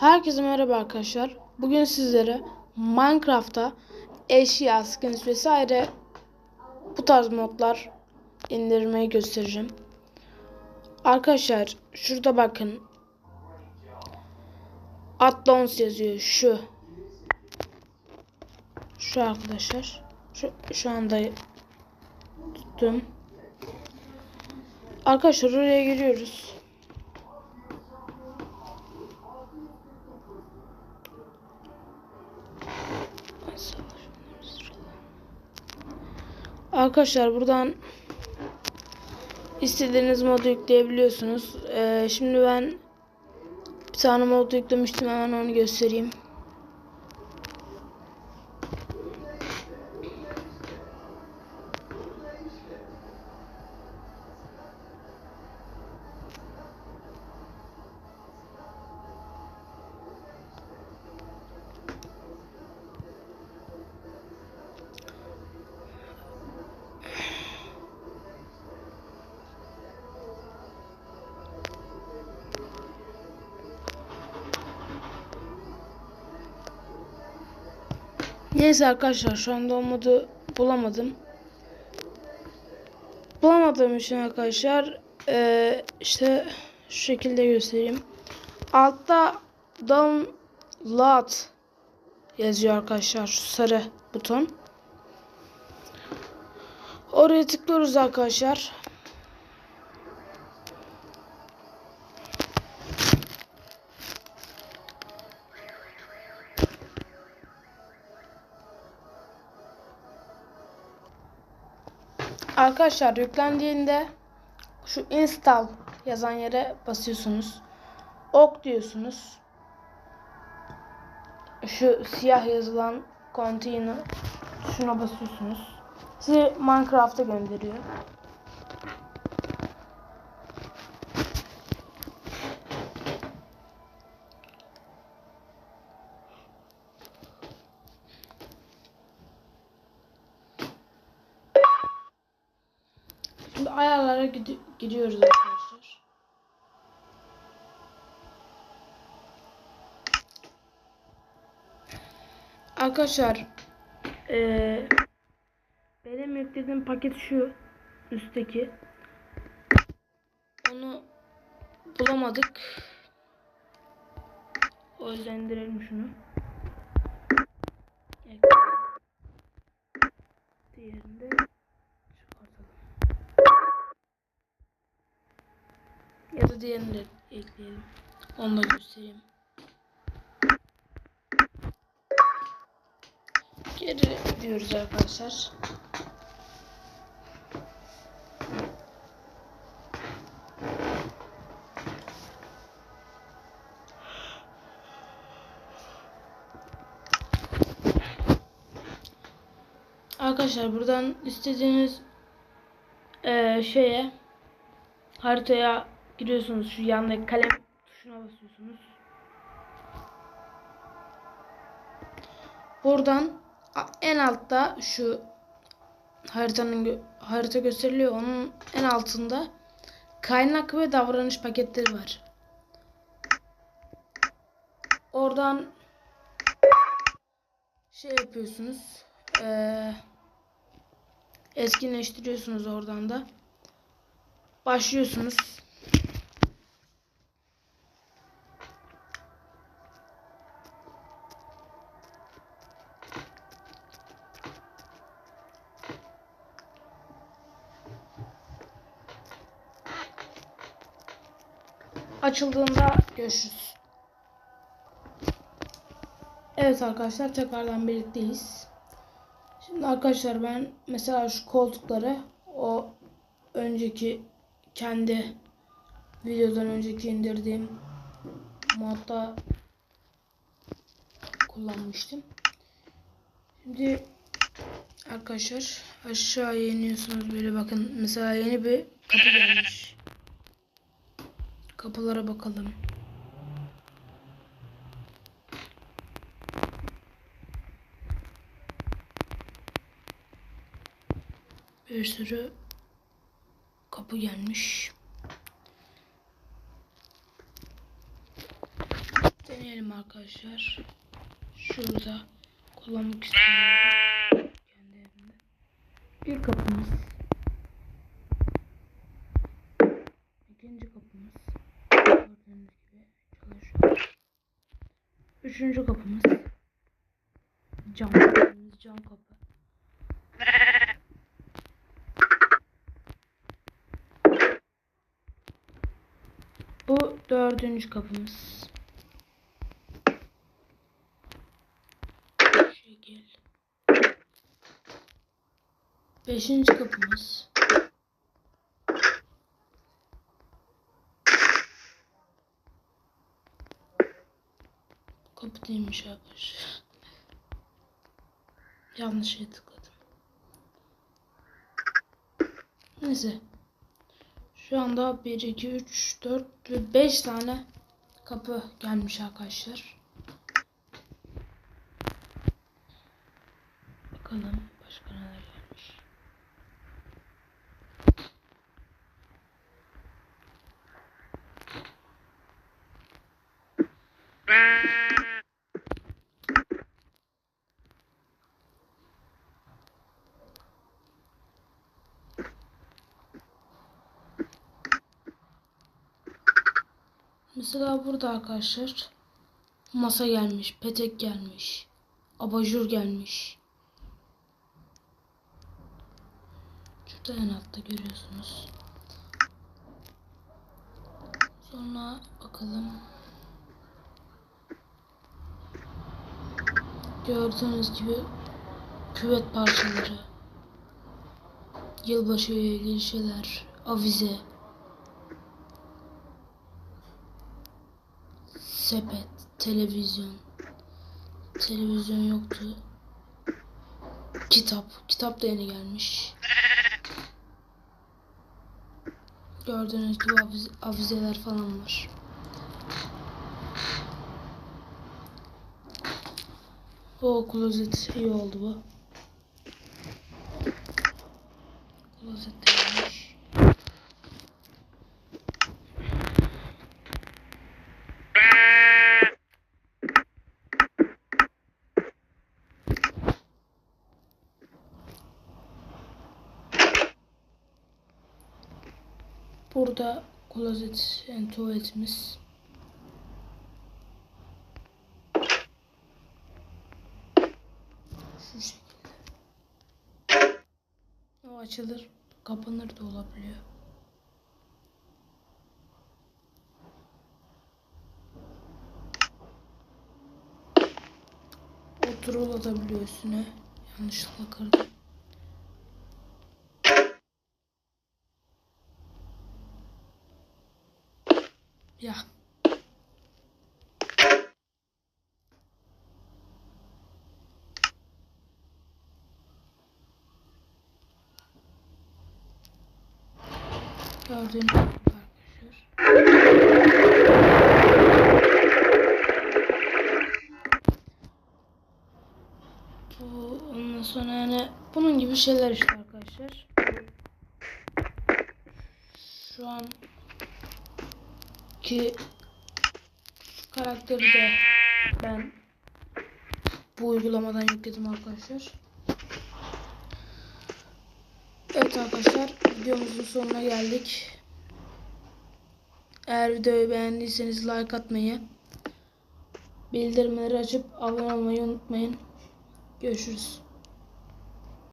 Herkese merhaba arkadaşlar. Bugün sizlere Minecraft'ta eşya, skins vesaire bu tarz modlar indirmeyi göstereceğim. Arkadaşlar şurada bakın. Atlons yazıyor şu. Şu arkadaşlar. Şu, şu anda tuttum. Arkadaşlar oraya giriyoruz. Arkadaşlar buradan istediğiniz modu yükleyebiliyorsunuz. Ee, şimdi ben bir tane mod yüklemiştim hemen onu göstereyim. Neyse arkadaşlar şu anda o modu bulamadım. Bulamadığım için arkadaşlar eee, işte şu şekilde göstereyim. Altta download yazıyor arkadaşlar şu sarı buton. Oraya tıklıyoruz arkadaşlar. Arkadaşlar yüklendiğinde şu install yazan yere basıyorsunuz. Ok diyorsunuz. Şu siyah yazılan container şuna basıyorsunuz. Sizi Minecraft'a gönderiyor. Ayarlara giriyoruz arkadaşlar. Arkadaşlar eee, benim yüklediğim paket şu üstteki. Onu bulamadık. O yüzden indirelim şunu. Ekleyelim. Ya da diğerini de ekleyelim. Onu da göstereyim. Geri diyoruz arkadaşlar. Arkadaşlar buradan istediğiniz eee, şeye haritaya giriyorsunuz. Şu yandaki kalem tuşuna basıyorsunuz. Buradan en altta şu haritanın harita gösteriliyor. Onun en altında kaynak ve davranış paketleri var. Oradan şey yapıyorsunuz. Eee etkinleştiriyorsunuz oradan da. Başlıyorsunuz. Açıldığında görüşürüz. Evet arkadaşlar tekrardan birlikteyiz. Şimdi arkadaşlar ben mesela şu koltukları o önceki kendi videodan önceki indirdiğim modda kullanmıştım. Şimdi arkadaşlar aşağı iniyorsunuz böyle bakın mesela yeni bir kapı gelmiş. Kapılara bakalım. Bir sürü kapı gelmiş. Deneyelim arkadaşlar. Şurada kullanmak istemiyorum. Kendi evimde. Bir kapımız. İkinci kapımız. Gördüğünüz gibi çalışıyor. Üçüncü kapımız. Cam kapımız, cam kapı. Bu dördüncü kapımız. Şekil. Beşinci kapımız. Bu kapı değilmiş arkadaşlar. Yanlış şeye tıkladım. Neyse. Şu anda 1, 2, 3, 4 ve 5 tane kapı gelmiş arkadaşlar. Bakalım Mesela burada arkadaşlar masa gelmiş, petek gelmiş, abajur gelmiş. Şurada en altta görüyorsunuz. Sonra bakalım. Gördüğünüz gibi küvet parçaları, yılbaşı ilgili şeyler, avize, sepet, televizyon. Televizyon yoktu. Kitap. Kitap da yeni gelmiş. Gördüğünüz gibi aviz- avizeler falan var. O klozet iyi oldu bu. Klozet de gelmiş. Burada klozet yani tuvaletimiz. Şu şekilde. O açılır, kapanır da olabiliyor. Oturulabiliyor üstüne. Yanlışlıkla kırdım. Ya. Gördüğünüz gibi. Bu ondan sonra yani bunun gibi şeyler işte arkadaşlar. Şu an ki karakteri de ben bu uygulamadan yükledim arkadaşlar. Evet arkadaşlar videomuzun sonuna geldik. Eğer videoyu beğendiyseniz like atmayı, bildirimleri açıp abone olmayı unutmayın. Görüşürüz.